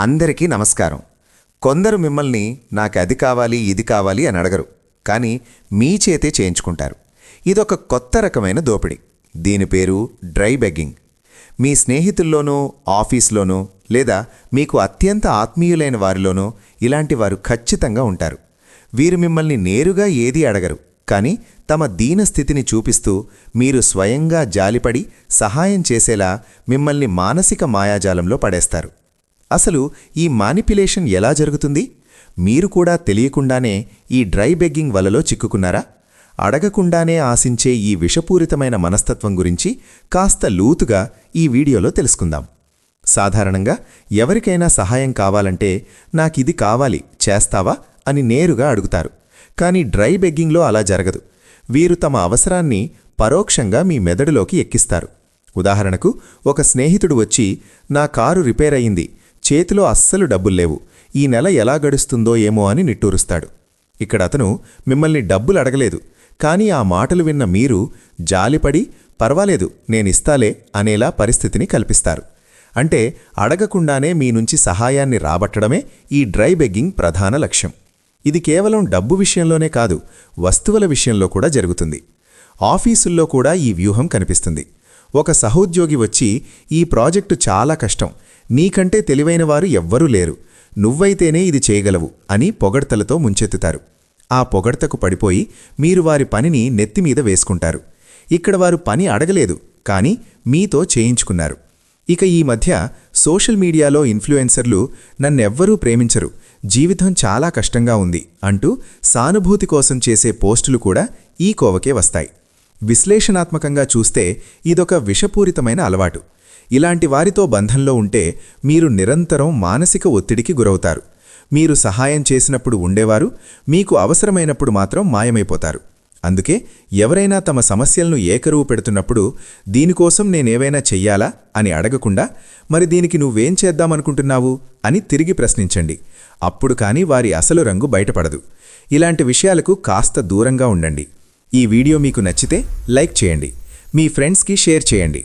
అందరికీ నమస్కారం. కొందరు మిమ్మల్ని నాకు అది కావాలి ఇది కావాలి అని అడగరు. కానీ మీ చేతే చేయించుకుంటారు. ఇదొక కొత్త రకమైన దోపిడీ. దీని పేరు డ్రై బెగ్గింగ్. మీ స్నేహితుల్లోనూ ఆఫీస్లోనూ లేదా మీకు అత్యంత ఆత్మీయులైన వారిలోనూ ఇలాంటి వారు ఖచ్చితంగా ఉంటారు. వీరు మిమ్మల్ని నేరుగా ఏదీ అడగరు. కానీ తమ దీన స్థితిని చూపిస్తూ మీరు స్వయంగా జాలిపడి సహాయం చేసేలా మిమ్మల్ని మానసిక మాయాజాలంలో పడేస్తారు. అసలు ఈ మానిపులేషన్ ఎలా జరుగుతుంది? మీరు కూడా తెలియకుండానే ఈ డ్రై బెగ్గింగ్ వలలో చిక్కుకున్నారా? అడగకుండానే ఆశించే ఈ విషపూరితమైన మనస్తత్వం గురించి కాస్త లూతుగా ఈ వీడియోలో తెలుసుకుందాం. సాధారణంగా ఎవరికైనా సహాయం కావాలంటే నాకిది కావాలి చేస్తావా అని నేరుగా అడుగుతారు. కానీ డ్రై బెగ్గింగ్లో అలా జరగదు. వీరు తమ అవసరాన్ని పరోక్షంగా మీ మెదడులోకి ఎక్కిస్తారు. ఉదాహరణకు ఒక స్నేహితుడు వచ్చి నా కారు రిపేర్ అయింది చేతిలో అస్సలు డబ్బుల్లేవు ఈ నెల ఎలా గడుస్తుందో ఏమో అని నిట్టూరుస్తాడు. ఇక్కడ అతను మిమ్మల్ని డబ్బులు అడగలేదు. కానీ ఆ మాటలు విన్న మీరు జాలిపడి పర్వాలేదు నేనిస్తాలే అనేలా పరిస్థితిని కల్పిస్తారు. అంటే అడగకుండానే మీ నుంచి సహాయాన్ని రాబట్టడమే ఈ డ్రై బెగ్గింగ్ ప్రధాన లక్ష్యం. ఇది కేవలం డబ్బు విషయంలోనే కాదు వస్తువుల విషయంలో కూడా జరుగుతుంది. ఆఫీసుల్లో కూడా ఈ వ్యూహం కనిపిస్తుంది. ఒక సహోద్యోగి వచ్చి ఈ ప్రాజెక్టు చాలా కష్టం. నీకంటే తెలివైనవారు ఎవ్వరూ లేరు. నువ్వైతేనే ఇది చేయగలవు అని పొగడ్తలతో ముంచెత్తుతారు. ఆ పొగడ్తకు పడిపోయి మీరు వారి పనిని నెత్తిమీద వేసుకుంటారు. ఇక్కడ వారు పని అడగలేదు కానీ మీతో చేయించుకున్నారు. ఇక ఈ మధ్య సోషల్ మీడియాలో ఇన్ఫ్లుయెన్సర్లు నన్నెవ్వరూ ప్రేమించరు జీవితం చాలా కష్టంగా ఉంది అంటూ సానుభూతి కోసం చేసే పోస్టులు కూడా ఈ కోవకే వస్తాయి. విశ్లేషణాత్మకంగా చూస్తే ఇదొక విషపూరితమైన అలవాటు. ఇలాంటి వారితో బంధంలో ఉంటే మీరు నిరంతరం మానసిక ఒత్తిడికి గురవుతారు. మీరు సహాయం చేసినప్పుడు ఉండేవారు మీకు అవసరమైనప్పుడు మాత్రం మాయమైపోతారు. అందుకే ఎవరైనా తమ సమస్యలను ఏకరువు పెడుతున్నప్పుడు దీనికోసం నేనేవైనా చెయ్యాలా అని అడగకుండా మరి దీనికి నువ్వేం చేద్దామనుకుంటున్నావు అని తిరిగి ప్రశ్నించండి. అప్పుడు కానీ వారి అసలు రంగు బయటపడదు. ఇలాంటి విషయాలకు కాస్త దూరంగా ఉండండి. ఈ వీడియో మీకు నచ్చితే లైక్ చేయండి. మీ ఫ్రెండ్స్కి షేర్ చేయండి.